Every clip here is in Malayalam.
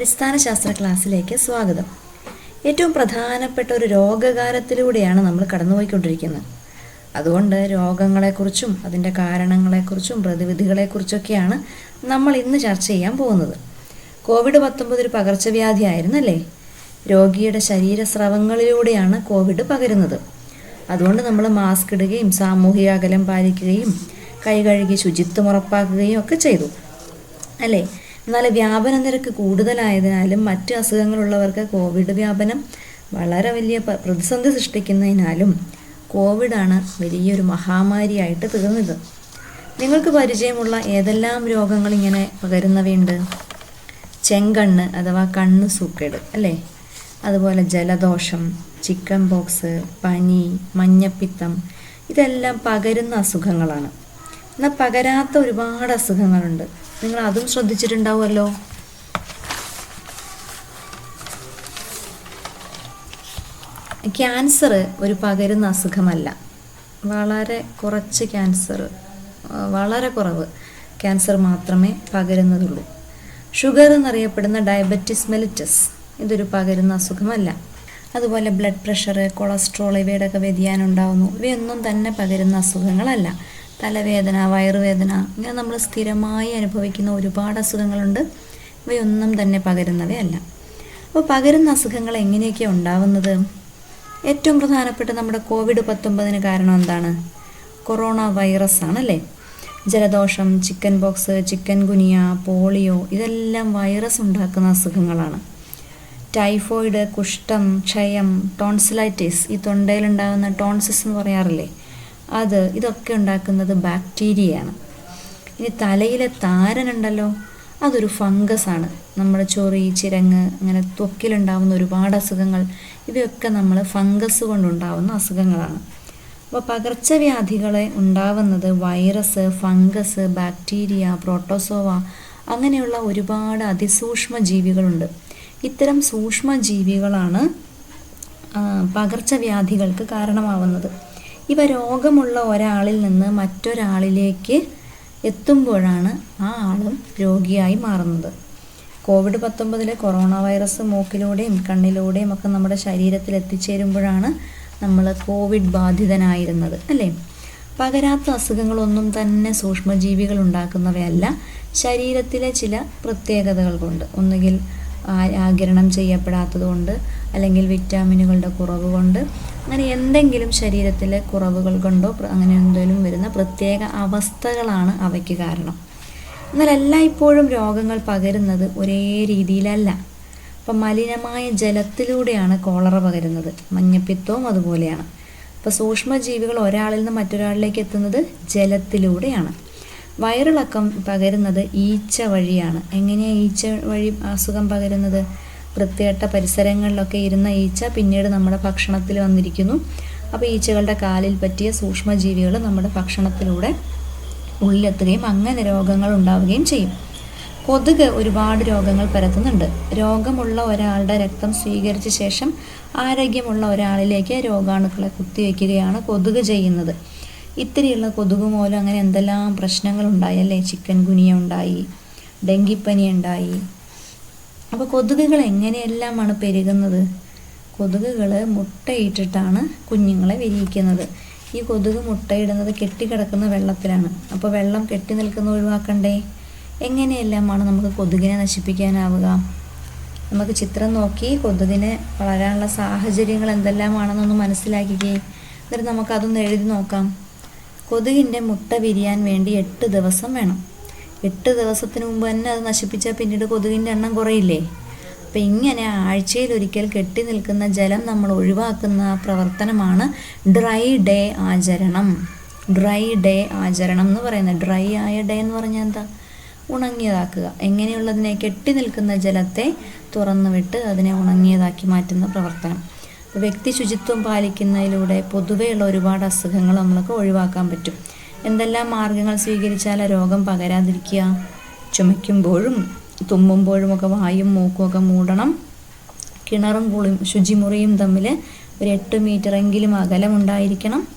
അടിസ്ഥാന ശാസ്ത്ര ക്ലാസ്സിലേക്ക് സ്വാഗതം. ഏറ്റവും പ്രധാനപ്പെട്ട ഒരു രോഗകാലത്തിലൂടെയാണ് നമ്മൾ കടന്നുപോയിക്കൊണ്ടിരിക്കുന്നത്. അതുകൊണ്ട് രോഗങ്ങളെക്കുറിച്ചും അതിന്റെ കാരണങ്ങളെക്കുറിച്ചും പ്രതിവിധികളെക്കുറിച്ചൊക്കെയാണ് നമ്മൾ ഇന്ന് ചർച്ച ചെയ്യാൻ പോകുന്നത്. കോവിഡ് പത്തൊമ്പത് ഒരു പകർച്ചവ്യാധി ആയിരുന്നല്ലേ? രോഗിയുടെ ശരീരസ്രവങ്ങളിലൂടെയാണ് കോവിഡ് പകരുന്നത്. അതുകൊണ്ട് നമ്മൾ മാസ്ക് ഇടുകയും സാമൂഹിക അകലം പാലിക്കുകയും കൈ കഴുകി ശുചിത്വം ഉറപ്പാക്കുകയും ഒക്കെ ചെയ്തു. അല്ലേ? എന്നാൽ വ്യാപന നിരക്ക് കൂടുതലായതിനാലും മറ്റ് അസുഖങ്ങളുള്ളവർക്ക് കോവിഡ് വ്യാപനം വളരെ വലിയ പ്രതിസന്ധി സൃഷ്ടിക്കുന്നതിനാലും കോവിഡാണ് വലിയൊരു മഹാമാരിയായിട്ട് തീർന്നത്. നിങ്ങൾക്ക് പരിചയമുള്ള ഏതെല്ലാം രോഗങ്ങൾ ഇങ്ങനെ പകരുന്നവയുണ്ട്? ചെങ്കണ്ണ് അഥവാ കണ്ണ് സൂക്കേട് അല്ലേ? അതുപോലെ ജലദോഷം ചിക്കൻ ബോക്സ് പനി മഞ്ഞപ്പിത്തം ഇതെല്ലാം പകരുന്ന അസുഖങ്ങളാണ്. എന്നാൽ പകരാത്ത ഒരുപാട് അസുഖങ്ങളുണ്ട്. നിങ്ങൾ അതും ശ്രദ്ധിച്ചിട്ടുണ്ടാവുമല്ലോ. ക്യാൻസർ ഒരു പകരുന്ന അസുഖമല്ല. വളരെ കുറച്ച് ക്യാൻസർ വളരെ കുറവ് ക്യാൻസർ മാത്രമേ പകരുന്നതുള്ളൂ. ഷുഗർ എന്നറിയപ്പെടുന്ന ഡയബറ്റിസ് മെലിറ്റസ് ഇതൊരു പകരുന്ന അസുഖമല്ല. അതുപോലെ ബ്ലഡ് പ്രഷർ കൊളസ്ട്രോൾ ഇവയുടെയൊക്കെ വ്യതിയാനം ഉണ്ടാകുന്നു ഇവയൊന്നും തന്നെ പകരുന്ന അസുഖങ്ങളല്ല. തലവേദന വയറുവേദന ഇങ്ങനെ നമ്മൾ സ്ഥിരമായി അനുഭവിക്കുന്ന ഒരുപാട് അസുഖങ്ങളുണ്ട്. ഇവയൊന്നും തന്നെ പകരുന്നവയല്ല. അപ്പോൾ പകരുന്ന അസുഖങ്ങൾ എങ്ങനെയൊക്കെയാണ് ഉണ്ടാവുന്നത്? ഏറ്റവും പ്രധാനപ്പെട്ട നമ്മുടെ കോവിഡ് പത്തൊമ്പതിന് കാരണം എന്താണ്? കൊറോണ വൈറസ് ആണല്ലേ ജലദോഷം chicken pox chikungunya polio ഇതെല്ലാം വൈറസ് ഉണ്ടാക്കുന്ന അസുഖങ്ങളാണ്. ടൈഫോയിഡ് കുഷ്ഠം ക്ഷയം ടോൺസിലൈറ്റിസ് ഈ തൊണ്ടയിലുണ്ടാകുന്ന ടോൺസിസ് എന്ന് പറയാറില്ലേ? അത് ഇതൊക്കെ ഉണ്ടാക്കുന്നത് ബാക്ടീരിയയാണ്. ഇനി തലയിലെ താരനുണ്ടല്ലോ അതൊരു ഫംഗസ് ആണ് നമ്മുടെ ചൊറി ചിരങ്ങ് അങ്ങനെ ത്വക്കിലുണ്ടാവുന്ന ഒരുപാട് അസുഖങ്ങൾ ഇവയൊക്കെ നമ്മൾ ഫംഗസ് കൊണ്ടുണ്ടാവുന്ന അസുഖങ്ങളാണ്. അപ്പോൾ പകർച്ചവ്യാധികളെ ഉണ്ടാവുന്നത് വൈറസ് ഫംഗസ് ബാക്ടീരിയ പ്രോട്ടോസോവ അങ്ങനെയുള്ള ഒരുപാട് അതിസൂക്ഷ്മ ജീവികളുണ്ട്. ഇത്തരം സൂക്ഷ്മ ജീവികളാണ് പകർച്ചവ്യാധികൾക്ക് കാരണമാവുന്നത്. ഇവ രോഗമുള്ള ഒരാളിൽ നിന്ന് മറ്റൊരാളിലേക്ക് എത്തുമ്പോഴാണ് ആ ആളും രോഗിയായി മാറുന്നത്. കോവിഡ് പത്തൊമ്പതിലെ കൊറോണ വൈറസ് മൂക്കിലൂടെയും കണ്ണിലൂടെയും ഒക്കെ നമ്മുടെ ശരീരത്തിൽ എത്തിച്ചേരുമ്പോഴാണ് നമ്മൾ കോവിഡ് ബാധിതനായിരുന്നത് അല്ലേ? പകരാത്ത അസുഖങ്ങളൊന്നും തന്നെ സൂക്ഷ്മജീവികൾ ഉണ്ടാക്കുന്നവയല്ല. ശരീരത്തിലെ ചില പ്രത്യേകതകൾ കൊണ്ട്. ഒന്നുകിൽ ആഗിരണം ചെയ്യപ്പെടാത്തത് കൊണ്ട് അല്ലെങ്കിൽ വിറ്റാമിനുകളുടെ കുറവ് കൊണ്ട് അങ്ങനെ എന്തെങ്കിലും ശരീരത്തിലെ കുറവുകൾ കൊണ്ടോ അങ്ങനെ എന്തെങ്കിലും വരുന്ന പ്രത്യേക അവസ്ഥകളാണ് അവയ്ക്ക് കാരണം. എന്നാൽ എല്ലായ്പ്പോഴും രോഗങ്ങൾ പകരുന്നത് ഒരേ രീതിയിലല്ല. അപ്പം മലിനമായ ജലത്തിലൂടെയാണ് കോളറ പകരുന്നത്. മഞ്ഞപ്പിത്തവും അതുപോലെയാണ്. അപ്പോൾ സൂക്ഷ്മജീവികൾ ഒരാളിൽ നിന്ന് മറ്റൊരാളിലേക്ക് എത്തുന്നത് ജലത്തിലൂടെയാണ്. വയറിളക്കം പകരുന്നത് ഈച്ച വഴിയാണ്. എങ്ങനെയാണ് ഈച്ച വഴി അസുഖം പകരുന്നത്? വൃത്തികെട്ട പരിസരങ്ങളിലൊക്കെ ഇരുന്ന ഈച്ച പിന്നീട് നമ്മുടെ ഭക്ഷണത്തിൽ വന്നിരിക്കുന്നു. അപ്പോൾ ഈച്ചകളുടെ കാലിൽ പറ്റിയ സൂക്ഷ്മജീവികൾ നമ്മുടെ ഭക്ഷണത്തിലൂടെ ഉള്ളിലെത്തുകയും അങ്ങനെ രോഗങ്ങൾ ഉണ്ടാവുകയും ചെയ്യും. കൊതുക് ഒരുപാട് രോഗങ്ങൾ പരത്തുന്നുണ്ട്. രോഗമുള്ള ഒരാളുടെ രക്തം സ്വീകരിച്ച ശേഷം ആരോഗ്യമുള്ള ഒരാളിലേക്ക് രോഗാണുക്കളെ കുത്തിവെക്കുകയാണ് കൊതുക് ചെയ്യുന്നത്. ഇത്തിരിയുള്ള കൊതുക് മൂലം അങ്ങനെ എന്തെല്ലാം പ്രശ്നങ്ങൾ ഉണ്ടായി അല്ലേ? ചിക്കൻ ഗുനിയ ഉണ്ടായി ഡെങ്കിപ്പനി ഉണ്ടായി അപ്പോൾ കൊതുകുകൾ എങ്ങനെയെല്ലാമാണ് പെരുകുന്നത്? കൊതുകുകൾ മുട്ടയിട്ടിട്ടാണ് കുഞ്ഞുങ്ങളെ വിരിയിക്കുന്നത്. ഈ കൊതുക് മുട്ടയിടുന്നത് കെട്ടിക്കിടക്കുന്ന വെള്ളത്തിലാണ്. അപ്പോൾ വെള്ളം കെട്ടി നിൽക്കുന്ന ഒഴിവാക്കണ്ടേ? എങ്ങനെയെല്ലാമാണ് നമുക്ക് കൊതുകിനെ നശിപ്പിക്കാനാവുക? നമുക്ക് ചിത്രം നോക്കി കൊതുകിനെ വളരാനുള്ള സാഹചര്യങ്ങൾ എന്തെല്ലാമാണെന്നൊന്ന് മനസ്സിലാക്കിക്കേ. എന്നിട്ട് നമുക്കതൊന്ന് എഴുതി നോക്കാം. കൊതുകിന്റെ മുട്ട വിരിയാൻ വേണ്ടി എട്ട് ദിവസം വേണം. എട്ട് ദിവസത്തിന് മുമ്പ് തന്നെ അത് നശിപ്പിച്ചാൽ പിന്നീട് കൊതുകിന്റെ എണ്ണം കുറയില്ലേ? അപ്പം ഇങ്ങനെ ആഴ്ചയിൽ ഒരിക്കൽ കെട്ടി നിൽക്കുന്ന ജലം നമ്മൾ ഒഴിവാക്കുന്ന പ്രവർത്തനമാണ് ഡ്രൈ ഡേ ആചരണം. ഡ്രൈ ഡേ ആചരണം എന്ന് പറയുന്നത് ഡ്രൈ ആയ ഡേ എന്ന് പറഞ്ഞാൽ എന്താ? ഉണങ്ങിയതാക്കുക. എങ്ങനെയുള്ളതിനെ കെട്ടി നിൽക്കുന്ന ജലത്തെ തുറന്നു വിട്ട് അതിനെ ഉണങ്ങിയതാക്കി മാറ്റുന്ന പ്രവർത്തനം. വ്യക്തി ശുചിത്വം പാലിക്കുന്നതിലൂടെ പൊതുവെയുള്ള ഒരുപാട് അസുഖങ്ങൾ നമുക്ക് ഒഴിവാക്കാൻ പറ്റും. എന്തെല്ലാം മാർഗങ്ങൾ സ്വീകരിച്ചാൽ രോഗം പകരാതിരിക്കുക? ചുമയ്ക്കുമ്പോഴും തുമ്മുമ്പോഴും ഒക്കെ വായും മൂക്കും ഒക്കെ മൂടണം. കിണറും കുളിയും ശുചിമുറിയും തമ്മിൽ ഒരു എട്ട് മീറ്ററെങ്കിലും അകലമുണ്ടായിരിക്കണം.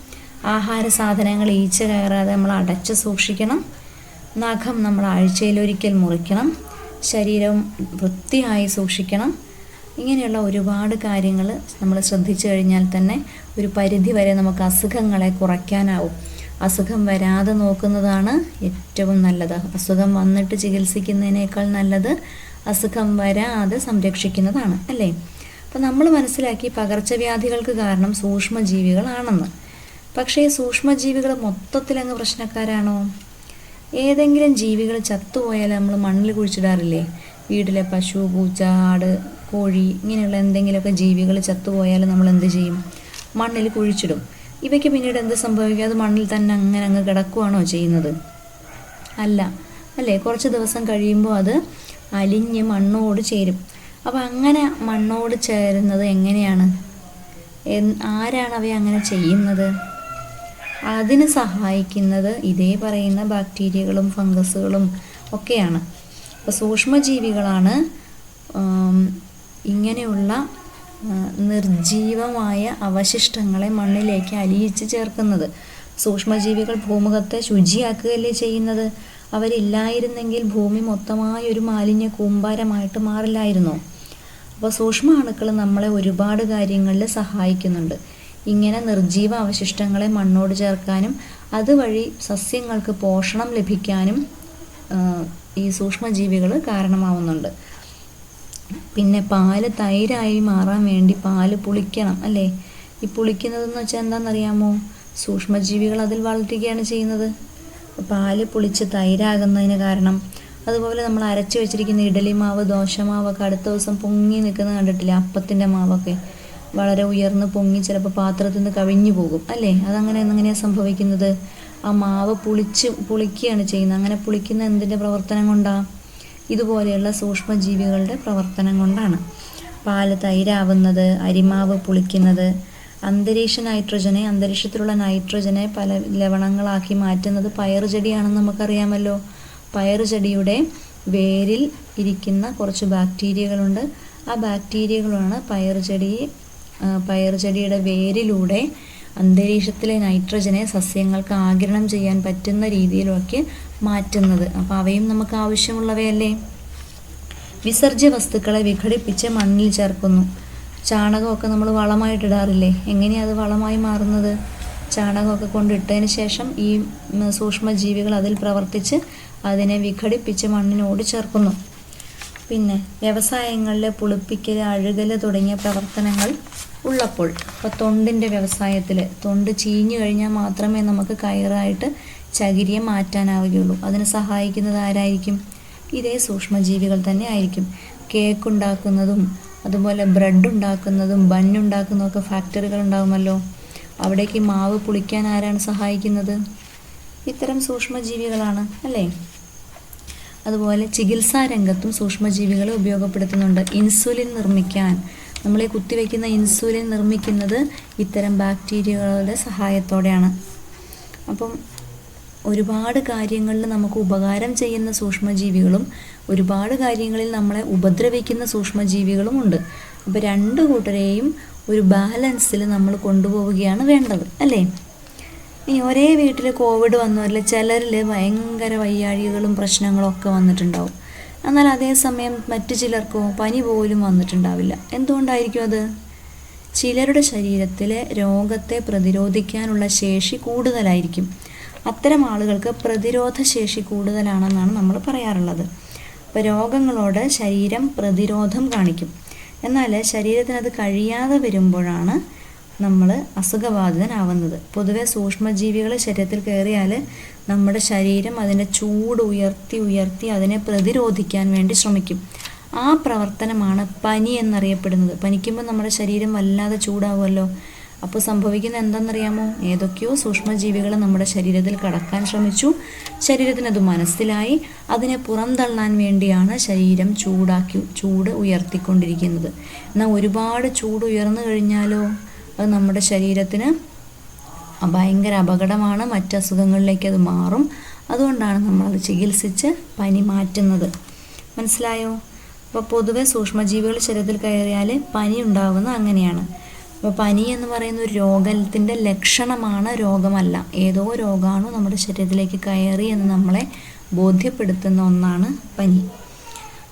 ആഹാര സാധനങ്ങൾ ഈച്ച കയറാതെ നമ്മൾ അടച്ച് സൂക്ഷിക്കണം. നഖം നമ്മൾ ആഴ്ചയിലൊരിക്കൽ മുറിക്കണം. ശരീരം വൃത്തിയായി സൂക്ഷിക്കണം. ഇങ്ങനെയുള്ള ഒരുപാട് കാര്യങ്ങൾ നമ്മൾ ശ്രദ്ധിച്ചു കഴിഞ്ഞാൽ തന്നെ ഒരു പരിധി വരെ നമുക്ക് അസുഖങ്ങളെ കുറയ്ക്കാനാവും. അസുഖം വരാതെ നോക്കുന്നതാണ് ഏറ്റവും നല്ലത്. അസുഖം വന്നിട്ട് ചികിത്സിക്കുന്നതിനേക്കാൾ നല്ലത് അസുഖം വരാതെ സംരക്ഷിക്കുന്നതാണ് അല്ലേ? അപ്പോൾ നമ്മൾ മനസ്സിലാക്കി പകർച്ചവ്യാധികൾക്ക് കാരണം സൂക്ഷ്മജീവികളാണെന്ന്. പക്ഷേ സൂക്ഷ്മജീവികൾ മൊത്തത്തിലങ്ങ് പ്രശ്നക്കാരാണോ? ഏതെങ്കിലും ജീവികൾ ചത്തുപോയാൽ നമ്മൾ മണ്ണിൽ കുഴിച്ചിടാറില്ലേ? വീട്ടിലെ പശു പൂച്ച ആട് കോഴി ഇങ്ങനെയുള്ള എന്തെങ്കിലുമൊക്കെ ജീവികൾ ചത്തുപോയാൽ നമ്മൾ എന്ത് ചെയ്യും? മണ്ണിൽ കുഴിച്ചിടും. ഇവയ്ക്ക് പിന്നീട് എന്ത് സംഭവിക്കും? അത് മണ്ണിൽ തന്നെ അങ്ങനെ അങ്ങ് കിടക്കുകയാണോ ചെയ്യുന്നത്? അല്ല. അല്ലേ? കുറച്ച് ദിവസം കഴിയുമ്പോൾ അത് അലിഞ്ഞ് മണ്ണോട് ചേരും. അപ്പോൾ അങ്ങനെ മണ്ണോട് ചേരുന്നത് എങ്ങനെയാണ്? ആരാണ് അവയെ അങ്ങനെ ചെയ്യുന്നത്? അതിന് സഹായിക്കുന്നത് ഇതേ പറയുന്ന ബാക്ടീരിയകളും ഫംഗസുകളും ഒക്കെയാണ്. അപ്പോൾ സൂക്ഷ്മജീവികളാണ് ഇങ്ങനെയുള്ള നിർജീവമായ അവശിഷ്ടങ്ങളെ മണ്ണിലേക്ക് അലിയിച്ച് ചേർക്കുന്നത്. സൂക്ഷ്മജീവികൾ ഭൂമുഖത്തെ ശുചിയാക്കുകയല്ലേ ചെയ്യുന്നത്? അവരില്ലായിരുന്നെങ്കിൽ ഭൂമി മൊത്തമായ ഒരു മാലിന്യ കൂമ്പാരമായിട്ട് മാറില്ലായിരുന്നോ? അപ്പോൾ സൂക്ഷ്മ അണുക്കൾ നമ്മളെ ഒരുപാട് കാര്യങ്ങളിൽ സഹായിക്കുന്നുണ്ട്. ഇങ്ങനെ നിർജീവ അവശിഷ്ടങ്ങളെ മണ്ണോട് ചേർക്കാനും അതുവഴി സസ്യങ്ങൾക്ക് പോഷണം ലഭിക്കാനും ഈ സൂക്ഷ്മജീവികൾ കാരണമാവുന്നുണ്ട്. പിന്നെ പാൽ തൈരായി മാറാൻ വേണ്ടി പാൽ പുളിക്കണം അല്ലേ? ഈ പുളിക്കുന്നതെന്ന് വെച്ചാൽ എന്താണെന്നറിയാമോ സൂക്ഷ്മജീവികൾ അതിൽ വളരുകയാണ് ചെയ്യുന്നത്. പാൽ പുളിച്ച് തൈരാകുന്നതിന് കാരണം അതുപോലെ നമ്മൾ അരച്ചു വെച്ചിരിക്കുന്ന ഇഡലി മാവ് ദോശ മാവൊക്കെ അടുത്ത ദിവസം പൊങ്ങി നിൽക്കുന്നത് കണ്ടിട്ടില്ലേ? അപ്പത്തിന്റെ മാവൊക്കെ. വളരെ ഉയർന്ന് പൊങ്ങി ചിലപ്പോൾ പാത്രത്തിൽ നിന്ന് കവിഞ്ഞു പോകും അല്ലേ? അതങ്ങനെ എങ്ങനെയാണ് സംഭവിക്കുന്നത്? ആ മാവ് പുളിച്ച് പുളിക്കുകയാണ് ചെയ്യുന്നത്. അങ്ങനെ പുളിക്കുന്ന എന്തിന്റെ പ്രവർത്തനം കൊണ്ടാണ് ഇതുപോലെയുള്ള സൂക്ഷ്മജീവികളുടെ പ്രവർത്തനം കൊണ്ടാണ്. പാൽ തൈരാവുന്നത് അരിമാവ് പുളിക്കുന്നത് അന്തരീക്ഷ നൈട്രജനെ അന്തരീക്ഷത്തിലുള്ള നൈട്രജനെ പല ലവണങ്ങളാക്കി മാറ്റുന്നത് പയർ ചെടിയാണെന്ന് നമുക്കറിയാമല്ലോ. പയർ ചെടിയുടെ വേരിൽ ഇരിക്കുന്ന കുറച്ച് ബാക്ടീരിയകളുണ്ട്. ആ ബാക്ടീരിയകളാണ് പയർ ചെടിയെ പയർ ചെടിയുടെ വേരിലൂടെ അന്തരീക്ഷത്തിലെ നൈട്രജനെ സസ്യങ്ങൾക്ക് ആഗിരണം ചെയ്യാൻ പറ്റുന്ന രീതിയിലൊക്കെ മാറ്റുന്നത്. അപ്പോൾ അവയും നമുക്ക് ആവശ്യമുള്ളവയല്ലേ? വിസർജ്യ വസ്തുക്കളെ വിഘടിപ്പിച്ച് മണ്ണിൽ ചേർക്കുന്നു. ചാണകമൊക്കെ നമ്മൾ വളമായിട്ട് ഇടാറില്ലേ? എങ്ങനെയാണ് അത് വളമായി മാറുന്നത്? ചാണകമൊക്കെ കൊണ്ടിട്ടതിന് ശേഷം ഈ സൂക്ഷ്മജീവികൾ അതിൽ പ്രവർത്തിച്ച് അതിനെ വിഘടിപ്പിച്ച് മണ്ണിനോട് ചേർക്കുന്നു. പിന്നെ വ്യവസായങ്ങളിലെ പുളിപ്പിക്കൽ അഴുകൽ തുടങ്ങിയ പ്രവർത്തനങ്ങൾ ഉള്ളപ്പോൾ ഇപ്പോൾ തൊണ്ടിന്റെ വ്യവസായത്തിൽ തൊണ്ട് ചീഞ്ഞു കഴിഞ്ഞാൽ മാത്രമേ നമുക്ക് കയറായിട്ട് ചകിരിയെ മാറ്റാനാവുകയുള്ളൂ. അതിന് സഹായിക്കുന്നത് ആരായിരിക്കും? ഇതേ സൂക്ഷ്മജീവികൾ തന്നെ ആയിരിക്കും. കേക്ക് ഉണ്ടാക്കുന്നതും അതുപോലെ ബ്രെഡ് ഉണ്ടാക്കുന്നതും ബണ്ണുണ്ടാക്കുന്നതും ഒക്കെ ഫാക്ടറികൾ ഉണ്ടാകുമല്ലോ അവിടേക്ക് മാവ് പുളിക്കാൻ ആരാണ് സഹായിക്കുന്നത്? ഇത്തരം സൂക്ഷ്മജീവികളാണ് അല്ലേ? അതുപോലെ ചികിത്സാ രംഗത്തും സൂക്ഷ്മജീവികളെ ഉപയോഗപ്പെടുത്തുന്നുണ്ട്. ഇൻസുലിൻ നിർമ്മിക്കാൻ നമ്മൾ ഈ കുത്തിവെക്കുന്ന ഇൻസുലിൻ നിർമ്മിക്കുന്നത് ഇത്തരം ബാക്ടീരിയകളുടെ സഹായത്തോടെയാണ്. അപ്പം ഒരുപാട് കാര്യങ്ങളിൽ നമുക്ക് ഉപകാരം ചെയ്യുന്ന സൂക്ഷ്മജീവികളും ഒരുപാട് കാര്യങ്ങളിൽ നമ്മളെ ഉപദ്രവിക്കുന്ന സൂക്ഷ്മജീവികളും ഉണ്ട്. അപ്പോൾ രണ്ട് കൂട്ടരെയും ഒരു ബാലൻസിൽ നമ്മൾ കൊണ്ടുപോവുകയാണ് വേണ്ടത് അല്ലേ? ഇനി ഒരേ വീട്ടിൽ കോവിഡ് വന്നവരിൽ ചിലരിൽ ഭയങ്കര വയ്യാഴികളും പ്രശ്നങ്ങളും ഒക്കെ വന്നിട്ടുണ്ടാവും. എന്നാൽ അതേസമയം മറ്റു ചിലർക്കോ പനി പോലും വന്നിട്ടുണ്ടാവില്ല. എന്തുകൊണ്ടായിരിക്കും അത്? ചിലരുടെ ശരീരത്തിലെ രോഗത്തെ പ്രതിരോധിക്കാനുള്ള ശേഷി കൂടുതലായിരിക്കും. അത്തരം ആളുകൾക്ക് പ്രതിരോധ ശേഷി കൂടുതലാണെന്നാണ് നമ്മൾ പറയാറുള്ളത്. അപ്പോൾ രോഗങ്ങളോട് ശരീരം പ്രതിരോധം കാണിക്കും. എന്നാൽ ശരീരത്തിന് അത് കഴിയാതെ വരുമ്പോഴാണ് നമ്മൾ അസുഖബാധിതനാവുന്നത്. പൊതുവെ സൂക്ഷ്മജീവികൾ ശരീരത്തിൽ കയറിയാൽ നമ്മുടെ ശരീരം അതിന്റെ ചൂട് ഉയർത്തി ഉയർത്തി അതിനെ പ്രതിരോധിക്കാൻ വേണ്ടി ശ്രമിക്കും. ആ പ്രവർത്തനമാണ് പനി എന്നറിയപ്പെടുന്നത്. പനിക്കുമ്പോൾ നമ്മുടെ ശരീരം വല്ലാതെ ചൂടാവുമല്ലോ? അപ്പോൾ സംഭവിക്കുന്ന എന്താണെന്നറിയാമോ ഏതൊക്കെയോ സൂക്ഷ്മജീവികൾ നമ്മുടെ ശരീരത്തിൽ കടക്കാൻ ശ്രമിച്ചു. ശരീരത്തിന് അത് മനസ്സിലായി. അതിനെ പുറന്തള്ളാൻ വേണ്ടിയാണ് ശരീരം ചൂടാക്കി ചൂട് ഉയർത്തിക്കൊണ്ടിരിക്കുന്നത്. എന്നാൽ ഒരുപാട് ചൂട് ഉയർന്നു കഴിഞ്ഞാലോ? അത് നമ്മുടെ ശരീരത്തിന് ഭയങ്കര അപകടമാണ്. മറ്റ് അസുഖങ്ങളിലേക്ക് അത് മാറും. അതുകൊണ്ടാണ് നമ്മളത് ചികിത്സിച്ച് പനി മാറ്റുന്നത്. മനസ്സിലായോ? അപ്പോൾ പൊതുവെ സൂക്ഷ്മജീവികൾ ശരീരത്തിൽ കയറിയാൽ പനി ഉണ്ടാവുന്നത് അങ്ങനെയാണ്. അപ്പോൾ പനി എന്ന് പറയുന്ന ഒരു രോഗത്തിന്റെ ലക്ഷണമാണ് രോഗമല്ല. ഏതോ രോഗമാണോ നമ്മുടെ ശരീരത്തിലേക്ക് കയറി എന്ന് നമ്മളെ ബോധ്യപ്പെടുത്തുന്ന ഒന്നാണ് പനി.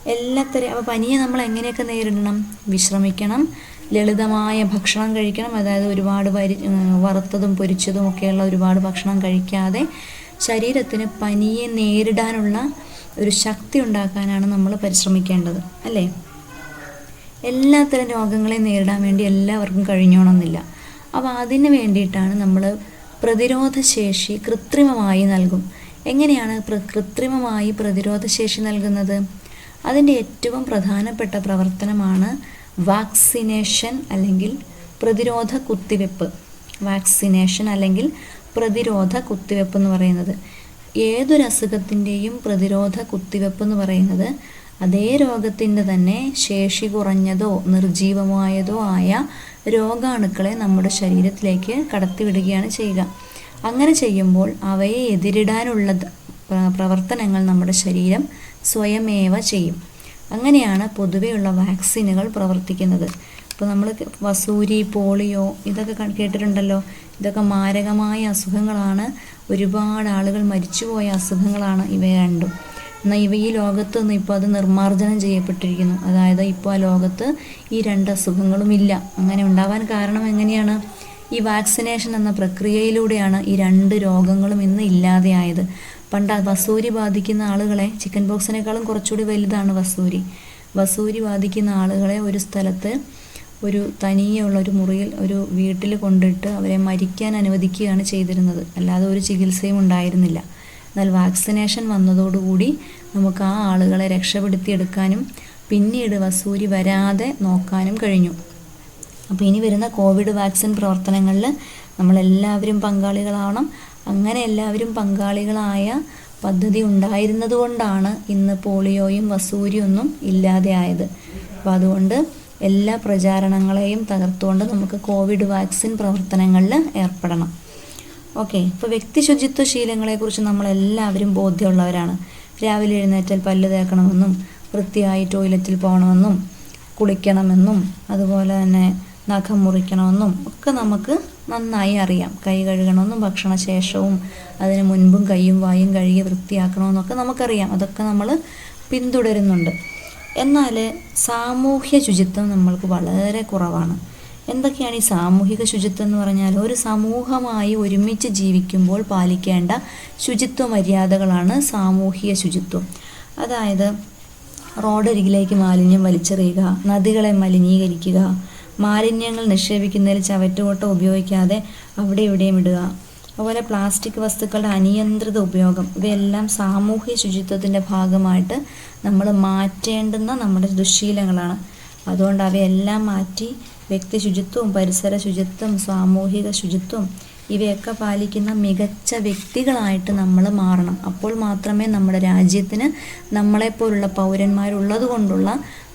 എല്ലാത്തരം അപ്പോൾ പനിയെ നമ്മൾ എങ്ങനെയൊക്കെ നേരിടണം? വിശ്രമിക്കണം. ലളിതമായ ഭക്ഷണം കഴിക്കണം. അതായത് ഒരുപാട് വരി വറുത്തതും പൊരിച്ചതും ഒക്കെയുള്ള ഒരുപാട് ഭക്ഷണം കഴിക്കാതെ ശരീരത്തിന് പനിയെ നേരിടാനുള്ള ഒരു ശക്തി ഉണ്ടാക്കാനാണ് നമ്മൾ പരിശ്രമിക്കേണ്ടത്. അല്ലേ? എല്ലാത്തരം രോഗങ്ങളെ നേരിടാൻ വേണ്ടി എല്ലാവർക്കും കഴിഞ്ഞോണമെന്നില്ല അപ്പോൾ അതിന് വേണ്ടിയിട്ടാണ് നമ്മൾ പ്രതിരോധശേഷി കൃത്രിമമായി നൽകും. എങ്ങനെയാണ് കൃത്രിമമായി പ്രതിരോധശേഷി നൽകുന്നത്? അതിന്റെ ഏറ്റവും പ്രധാനപ്പെട്ട പ്രവർത്തനമാണ് വാക്സിനേഷൻ അല്ലെങ്കിൽ പ്രതിരോധ കുത്തിവെപ്പ്. വാക്സിനേഷൻ അല്ലെങ്കിൽ പ്രതിരോധ കുത്തിവെപ്പ് എന്ന് പറയുന്നത്. ഏതൊരു അസുഖത്തിന്റെയും പ്രതിരോധ കുത്തിവെപ്പ് എന്ന് പറയുന്നത് അതേ രോഗത്തിന്റെ തന്നെ ശേഷി കുറഞ്ഞതോ നിർജീവമായതോ ആയ രോഗാണുക്കളെ നമ്മുടെ ശരീരത്തിലേക്ക് കടത്തിവിടുകയാണ് ചെയ്യുക. അങ്ങനെ ചെയ്യുമ്പോൾ അവയെ എതിരിടാനുള്ള പ്രവർത്തനങ്ങൾ നമ്മുടെ ശരീരം സ്വയമേവ ചെയ്യും. അങ്ങനെയാണ് പൊതുവെയുള്ള വാക്സിനുകൾ പ്രവർത്തിക്കുന്നത്. ഇപ്പോൾ നമ്മൾ വസൂരി പോളിയോ ഇതൊക്കെ കേട്ടിട്ടുണ്ടല്ലോ. ഇതൊക്കെ മാരകമായ അസുഖങ്ങളാണ്. ഒരുപാട് ആളുകൾ മരിച്ചുപോയ അസുഖങ്ങളാണ് ഇവ രണ്ടും. എന്നാൽ ഇവ ഈ ലോകത്ത് നിന്ന് ഇപ്പോൾ അത് നിർമ്മാർജനം ചെയ്യപ്പെട്ടിരിക്കുന്നു. അതായത് ഇപ്പോൾ ആ ലോകത്ത് ഈ രണ്ട് അസുഖങ്ങളും ഇല്ല. അങ്ങനെ ഉണ്ടാവാൻ കാരണം എങ്ങനെയാണ്? ഈ വാക്സിനേഷൻ എന്ന പ്രക്രിയയിലൂടെയാണ് ഈ രണ്ട് രോഗങ്ങളും ഇന്ന് ഇല്ലാതെയായത്. പണ്ട് വസൂരി ബാധിക്കുന്ന ആളുകളെ ചിക്കൻ ബോക്സിനേക്കാളും കുറച്ചുകൂടി വലുതാണ് വസൂരി. വസൂരി ബാധിക്കുന്ന ആളുകളെ ഒരു സ്ഥലത്ത് ഒരു തനിയുള്ള ഒരു മുറിയിൽ ഒരു വീട്ടിൽ കൊണ്ടിട്ട് അവരെ മരിക്കാൻ അനുവദിക്കുകയാണ് ചെയ്തിരുന്നത്. അല്ലാതെ ഒരു ചികിത്സയും ഉണ്ടായിരുന്നില്ല. എന്നാൽ വാക്സിനേഷൻ വന്നതോടുകൂടി നമുക്ക് ആ ആളുകളെ രക്ഷപ്പെടുത്തിയെടുക്കാനും പിന്നീട് വസൂരി വരാതെ നോക്കാനും കഴിഞ്ഞു. അപ്പോൾ ഇനി വരുന്ന കോവിഡ് വാക്സിൻ പ്രവർത്തനങ്ങളിൽ നമ്മളെല്ലാവരും പങ്കാളികളാവണം. അങ്ങനെ എല്ലാവരും പങ്കാളികളായ പദ്ധതി ഉണ്ടായിരുന്നത് കൊണ്ടാണ് ഇന്ന് പോളിയോയും വസൂരിയൊന്നും ഇല്ലാതെ ആയത്. അപ്പോൾ അതുകൊണ്ട് എല്ലാ പ്രചാരണങ്ങളെയും തകർത്തുകൊണ്ട് നമുക്ക് കോവിഡ് വാക്സിൻ പ്രവർത്തനങ്ങളിൽ ഏർപ്പെടണം. ഓക്കെ ഇപ്പോൾ വ്യക്തി ശുചിത്വ ശീലങ്ങളെക്കുറിച്ച് നമ്മളെല്ലാവരും ബോധ്യമുള്ളവരാണ്. രാവിലെ എഴുന്നേറ്റാൽ പല്ല് തേക്കണമെന്നും വൃത്തിയായി ടോയ്ലറ്റിൽ പോകണമെന്നും കുളിക്കണമെന്നും അതുപോലെ തന്നെ നഖം മുറിക്കണമെന്നും ഒക്കെ നമുക്ക് നന്നായി അറിയാം. കൈ കഴുകണമെന്നും ഭക്ഷണശേഷവും അതിന് മുൻപും കൈയും വായും കഴുകി വൃത്തിയാക്കണമെന്നൊക്കെ നമുക്കറിയാം. അതൊക്കെ നമ്മൾ പിന്തുടരുന്നുണ്ട്. എന്നാൽ സാമൂഹ്യ ശുചിത്വം നമ്മൾക്ക് വളരെ കുറവാണ്. എന്തൊക്കെയാണ് ഈ സാമൂഹിക ശുചിത്വം എന്ന് പറഞ്ഞാൽ ഒരു സമൂഹമായി ഒരുമിച്ച് ജീവിക്കുമ്പോൾ പാലിക്കേണ്ട ശുചിത്വ മര്യാദകളാണ് സാമൂഹിക ശുചിത്വം. അതായത് റോഡരികിലേക്ക് മാലിന്യം വലിച്ചെറിയുക നദികളെ മലിനീകരിക്കുക മാലിന്യങ്ങൾ നിക്ഷേപിക്കുന്നതിൽ ചവറ്റുകൊട്ട ഉപയോഗിക്കാതെ അവിടെ ഇവിടെയും ഇടുക. അതുപോലെ പ്ലാസ്റ്റിക് വസ്തുക്കളുടെ അനിയന്ത്രിത ഉപയോഗം. ഇവയെല്ലാം സാമൂഹ്യ ശുചിത്വത്തിന്റെ ഭാഗമായിട്ട് നമ്മൾ മാറ്റേണ്ടുന്ന നമ്മുടെ ദുശീലങ്ങളാണ്. അതുകൊണ്ട് അവയെല്ലാം മാറ്റി വ്യക്തി ശുചിത്വവും പരിസര ശുചിത്വം സാമൂഹിക ശുചിത്വം ഇവയൊക്കെ പാലിക്കുന്ന മികച്ച വ്യക്തികളായിട്ട് നമ്മൾ മാറണം. അപ്പോൾ മാത്രമേ നമ്മുടെ രാജ്യത്തിന് നമ്മളെപ്പോലുള്ള പൗരന്മാരുള്ളത് കൊണ്ടുള്ള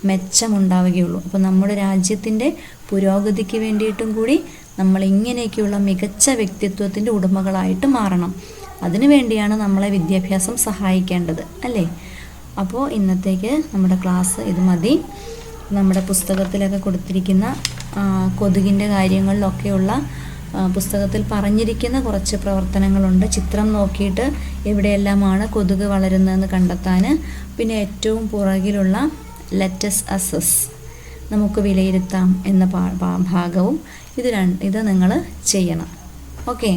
മെച്ചമുണ്ടാവുകയുള്ളൂ. അപ്പോൾ നമ്മുടെ രാജ്യത്തിന്റെ പുരോഗതിക്ക് വേണ്ടിയിട്ടും കൂടി നമ്മൾ ഇങ്ങനെയൊക്കെയുള്ള മികച്ച വ്യക്തിത്വത്തിന്റെ ഉടമകളായിട്ട് മാറണം. അതിനു വേണ്ടിയാണ് നമ്മളെ വിദ്യാഭ്യാസം സഹായിക്കേണ്ടത് അല്ലേ? അപ്പോൾ ഇന്നത്തേക്ക് നമ്മുടെ ക്ലാസ് ഇത് മതി. നമ്മുടെ പുസ്തകത്തിലൊക്കെ കൊടുത്തിരിക്കുന്ന കൊതുകിന്റെ കാര്യങ്ങളിലൊക്കെയുള്ള പുസ്തകത്തിൽ പറഞ്ഞിരിക്കുന്ന കുറച്ച് പ്രവർത്തനങ്ങളുണ്ട്. ചിത്രം നോക്കിയിട്ട് എവിടെയെല്ലാമാണ് കൊതുക് വളരുന്നതെന്ന് കണ്ടെത്താൻ പിന്നെ ഏറ്റവും പുറകിലുള്ള ലെറ്റസ് അസസ് നമുക്ക് വിലയിരുത്താം എന്ന ഭാഗവും ഇത് രണ്ട് ഇത് നിങ്ങൾ ചെയ്യണം. ഓക്കെ